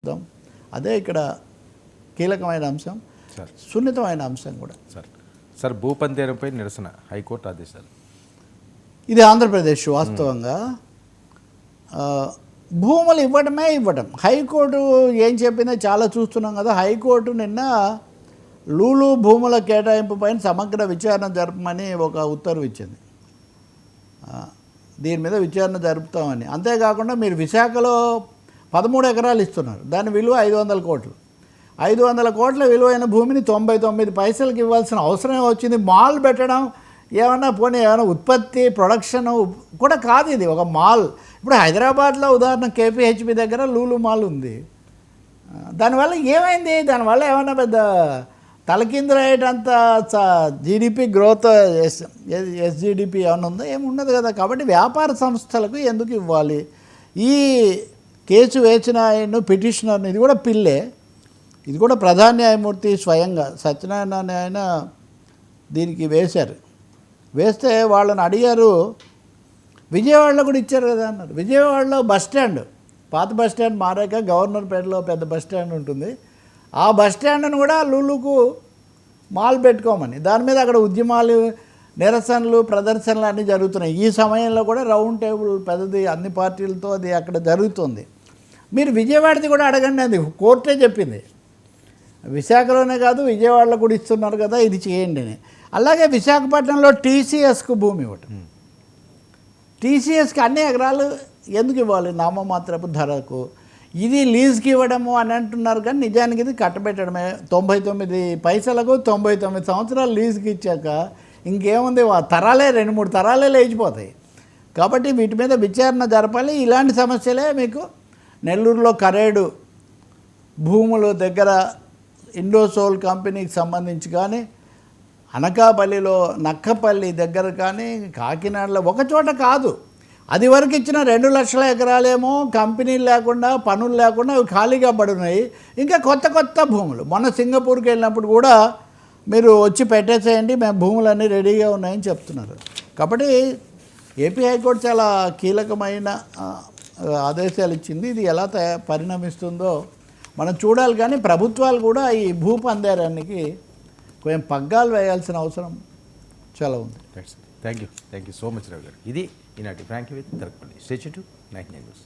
చూద్దాం అదే ఇక్కడ కీలకమైన అంశం సార్. సున్నితమైన అంశం కూడా. సార్ సార్ భూపందేరంపై నిరసన హైకోర్టు ఆదేశాలు. ఇది ఆంధ్రప్రదేశ్ వాస్తవంగా. భూములు ఇవ్వడమే ఇవ్వడం హైకోర్టు ఏం చెప్పిందో చాలా చూస్తున్నాం కదా. హైకోర్టు నిన్న లూలు భూముల కేటాయింపు పైన సమగ్ర విచారణ జరపమని ఒక ఉత్తర్వు ఇచ్చింది. దీని మీద విచారణ జరుపుతామని. అంతేకాకుండా మీరు విశాఖలో పదమూడు ఎకరాలు ఇస్తున్నారు. దాని విలువ ఐదు వందల కోట్లు. ఐదు వందల కోట్ల విలువైన భూమిని తొంభై తొమ్మిది పైసలకి ఇవ్వాల్సిన అవసరం వచ్చింది. మాల్ పెట్టడం ఏమన్నా పోనీ ఏమైనా ఉత్పత్తి ప్రొడక్షన్ కూడా కాదు ఇది. ఒక మాల్. ఇప్పుడు హైదరాబాద్లో ఉదాహరణ కేపీహెచ్పి దగ్గర లూలు మాల్ ఉంది. దానివల్ల ఏమైంది? దానివల్ల ఏమైనా పెద్ద తలకిందులయ్యేటంత జీడిపి గ్రోత్ ఎస్ ఎస్జీడిపి ఏమైనా ఉందా? ఏమి ఉండదు కదా. కాబట్టి వ్యాపార సంస్థలకు ఎందుకు ఇవ్వాలి? ఈ కేసు వేసిన ఆయన పిటిషనర్ని ఇది కూడా పిల్లే. ఇది కూడా ప్రధాన న్యాయమూర్తి స్వయంగా సత్యనారాయణ ఆయన దీనికి వేశారు. వేస్తే వాళ్ళని అడిగారు విజయవాడలో కూడా ఇచ్చారు కదా అన్నారు. విజయవాడలో బస్ స్టాండ్ పాత బస్ స్టాండ్ మారాక గవర్నర్పేటలో పెద్ద బస్ స్టాండ్ ఉంటుంది. ఆ బస్ స్టాండ్ను కూడా లూలుకు మాల్ పెట్టుకోమని. దాని మీద అక్కడ ఉద్యమాలు నిరసనలు ప్రదర్శనలు అన్నీ జరుగుతున్నాయి. ఈ సమయంలో కూడా రౌండ్ టేబుల్ పెద్దది అన్ని పార్టీలతో అది అక్కడ జరుగుతుంది. మీరు విజయవాడది కూడా అడగండి అది. కోర్టే చెప్పింది. విశాఖలోనే కాదు విజయవాడలో కూడా ఇస్తున్నారు కదా ఇది చేయండి అని. అలాగే విశాఖపట్నంలో టీసీఎస్కు భూమి ఇవ్వటం టీసీఎస్కి అన్ని ఎకరాలు ఎందుకు ఇవ్వాలి? నామమాత్రపు ధరకు. ఇది లీజ్కి ఇవ్వడము అని అంటున్నారు కానీ నిజానికి ఇది కట్టబెట్టడమే. తొంభై తొమ్మిది పైసలకు తొంభై తొమ్మిది సంవత్సరాలు లీజ్కి ఇచ్చాక ఇంకేముంది? తరాలే రెండు మూడు తరాలే లేచిపోతాయి. కాబట్టి వీటి మీద విచారణ జరపాలి. ఇలాంటి సమస్యలే మీకు నెల్లూరులో కరేడు భూముల దగ్గర ఇండోసోల్ కంపెనీకి సంబంధించి కానీ అనకాపల్లిలో నక్కపల్లి దగ్గర కానీ కాకినాడలో ఒకచోట కాదు. అది వరకు ఇచ్చిన రెండు లక్షల ఎకరాలేమో కంపెనీలు లేకుండా పనులు లేకుండా అవి ఖాళీగా పడున్నాయి. ఇంకా కొత్త కొత్త భూములు. మొన్న సింగపూర్కి వెళ్ళినప్పుడు కూడా మీరు వచ్చి పెట్టేసేయండి మేము భూములన్నీ రెడీగా ఉన్నాయని చెప్తున్నారు. కాబట్టి ఏపీ హైకోర్టు చాలా కీలకమైన ఆదేశాలు ఇచ్చింది. ఇది ఎలా తయా పరిణమిస్తుందో మనం చూడాలి కానీ ప్రభుత్వాలు కూడా ఈ భూ పందేరానికి కొంచెం పగ్గాలు వేయాల్సిన అవసరం చాలా ఉంది. Thank you thank you so much Ravi గారు. ఇది ఈనాటి ఫ్రాంక్ విత్ తరపల్లి స్టేచ్యూ టు నైన్ న్యూస్